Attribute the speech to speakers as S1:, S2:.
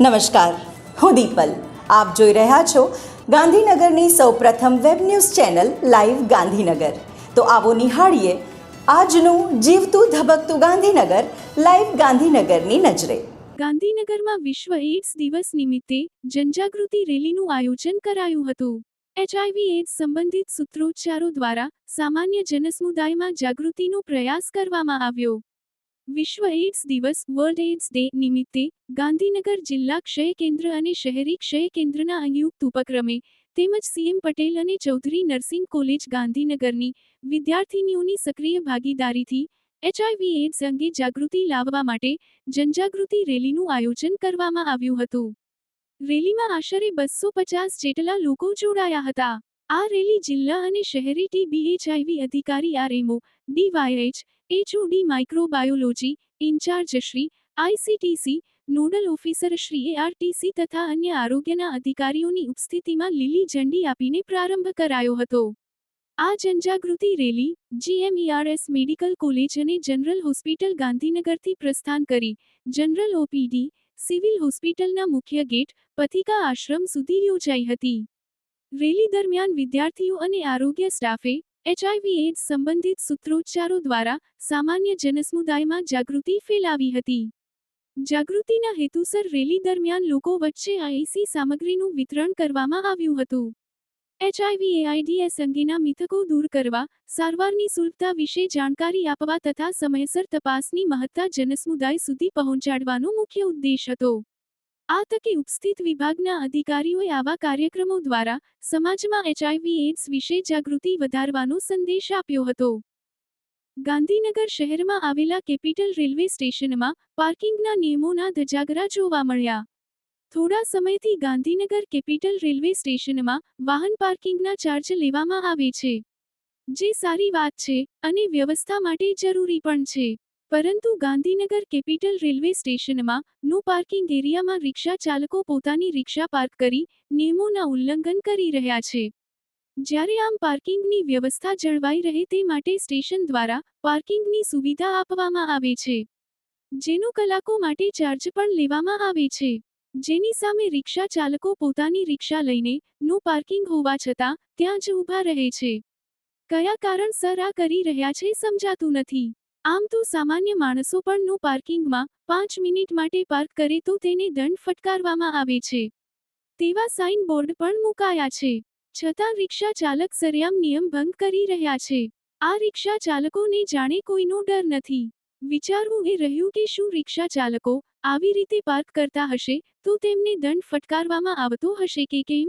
S1: નમસ્કાર. હું દીપલ. આપ જોઈ રહ્યા છો ગાંધીનગરની સૌપ્રથમ web news channel live Gandhinagar. તો આવો નિહાળીએ આજનું જીવતું ધબકતું ગાંધીનગર લાઈવ ગાંધીનગરની નજરે.
S2: ગાંધીનગરમાં વિશ્વ એઇડ્સ દિવસ નિમિત્તે જનજાગૃતિ રેલીનું આયોજન કરાયું હતું. એચઆઈવી એઇડ્સ સંબંધિત સૂત્રોચ્ચારો દ્વારા સામાન્ય જનસમુદાયમાં જાગૃતિનો પ્રયાસ કરવામાં આવ્યો. વિશ્વ એઇડ્સ દિવસ, વર્લ્ડ એઇડ્સ ડે નિમિત્તે ગાંધીનગર જિલ્લા ક્ષય કેન્દ્ર અને શહેરી ક્ષય કેન્દ્રના સંયુક્ત ઉપક્રમે તેમજ સીએમ પટેલ અને ચૌધરી નર્સિંગ કોલેજ ગાંધીનગરની વિદ્યાર્થીનીઓની સક્રિય ભાગીદારીથી એચઆઈવી એઇડ્સ અંગે જાગૃતિ લાવવા માટે જનજાગૃતિ રેલીનું આયોજન કરવામાં આવ્યું હતું. રેલીમાં આશરે બસો પચાસ જેટલા લોકો જોડાયા હતા. આ રેલી જિલ્લા અને શહેરી ટીબીએચઆઈવી અધિકારી RMO, DYH HOD microbiology incharge Shri ICTC nodal officer Shri ARTC તથા અન્ય આરોગ્યના અધિકારીઓની ઉપસ્થિતિમાં લીલી ઝંડી આપીને પ્રારંભ કરાયો હતો. આ જનજાગૃતિ રેલી જીએમઈઆરએસ મેડિકલ કોલેજ અને જનરલ હોસ્પિટલ ગાંધીનગરથી પ્રસ્થાન કરી. જનરલ ઓપીડી સિવિલ હોસ્પિટલના મુખ્ય ગેટ, પથિકા આશ્રમ સુધી યોજાઈ હતી. રેલી દરમિયાન વિદ્યાર્થીઓ અને આરોગ્ય સ્ટાફે એચઆઈવી એઇડ્સ સંબંધિત સૂત્રોચ્ચારો દ્વારા સામાન્ય જનસમુદાયમાં જાગૃતિ ફેલાવી હતી. જાગૃતિના હેતુસર રેલી દરમિયાન લોકો વચ્ચે આઈસી સામગ્રીનું વિતરણ કરવામાં આવ્યું હતું. એચઆઈવી એઆઈડીએસ અંગેના મિથકો દૂર કરવા, સારવારની સુલભતા વિશે જાણકારી આપવા તથા સમયસર તપાસની મહત્તા જનસમુદાય સુધી પહોંચાડવાનો મુખ્ય ઉદ્દેશ હતો. આ તકે ઉપસ્થિત વિભાગના અધિકારીઓએ આવા કાર્યક્રમો દ્વારા સમાજમાં એચઆઈવી એઇડ્સ વિશે જાગૃતિ વધારવાનો સંદેશ આપ્યો હતો. ગાંધીનગર શહેરમાં આવેલા કેપિટલ રેલવે સ્ટેશનમાં પાર્કિંગના નિયમોના ધજાગરા જોવા મળ્યા. થોડા સમયથી ગાંધીનગર કેપિટલ રેલવે સ્ટેશનમાં વાહન પાર્કિંગના ચાર્જ લેવામાં આવે છે. જે સારી વાત છે અને વ્યવસ્થા માટે જરૂરી પણ છે. પરંતુ ગાંધીનગર કેપિટલ રેલવે સ્ટેશનમાં નો પાર્કિંગ એરિયામાં રિક્ષા ચાલકો પોતાની રિક્ષા પાર્ક કરી નિયમોના ઉલ્લંઘન કરી રહ્યા છે. જ્યારે આમ પાર્કિંગની વ્યવસ્થા જળવાઈ રહે તે માટે સ્ટેશન દ્વારા પાર્કિંગની સુવિધા આપવામાં આવે છે. જેનો કલાકો માટે ચાર્જ પણ લેવામાં આવે છે. જેની સામે રિક્ષા ચાલકો પોતાની રિક્ષા લઈને નો પાર્કિંગ હોવા છતાં ત્યાં જ ઊભા રહે છે. કયા કારણસર આ કરી રહ્યા છે સમજાતું નથી. આમ તો સામાન્ય માણસો પણ નું પાર્કિંગમાં પાંચ મિનિટ માટે પાર્ક કરે તો તેને દંડ ફટકારવામાં આવે છે. તેવા સાઇન બોર્ડ પણ મુકાયા છે. છતાં રિક્ષા ચાલક સરેઆમ નિયમ ભંગ કરી રહ્યા છે. આ રિક્ષા ચાલકોને જાણે કોઈનો ડર નથી. વિચારવું એ રહ્યું કે શું રિક્ષા ચાલકો આવી રીતે પાર્ક કરતા હશે તો તેમને દંડ ફટકારવામાં આવતો હશે કે કેમ?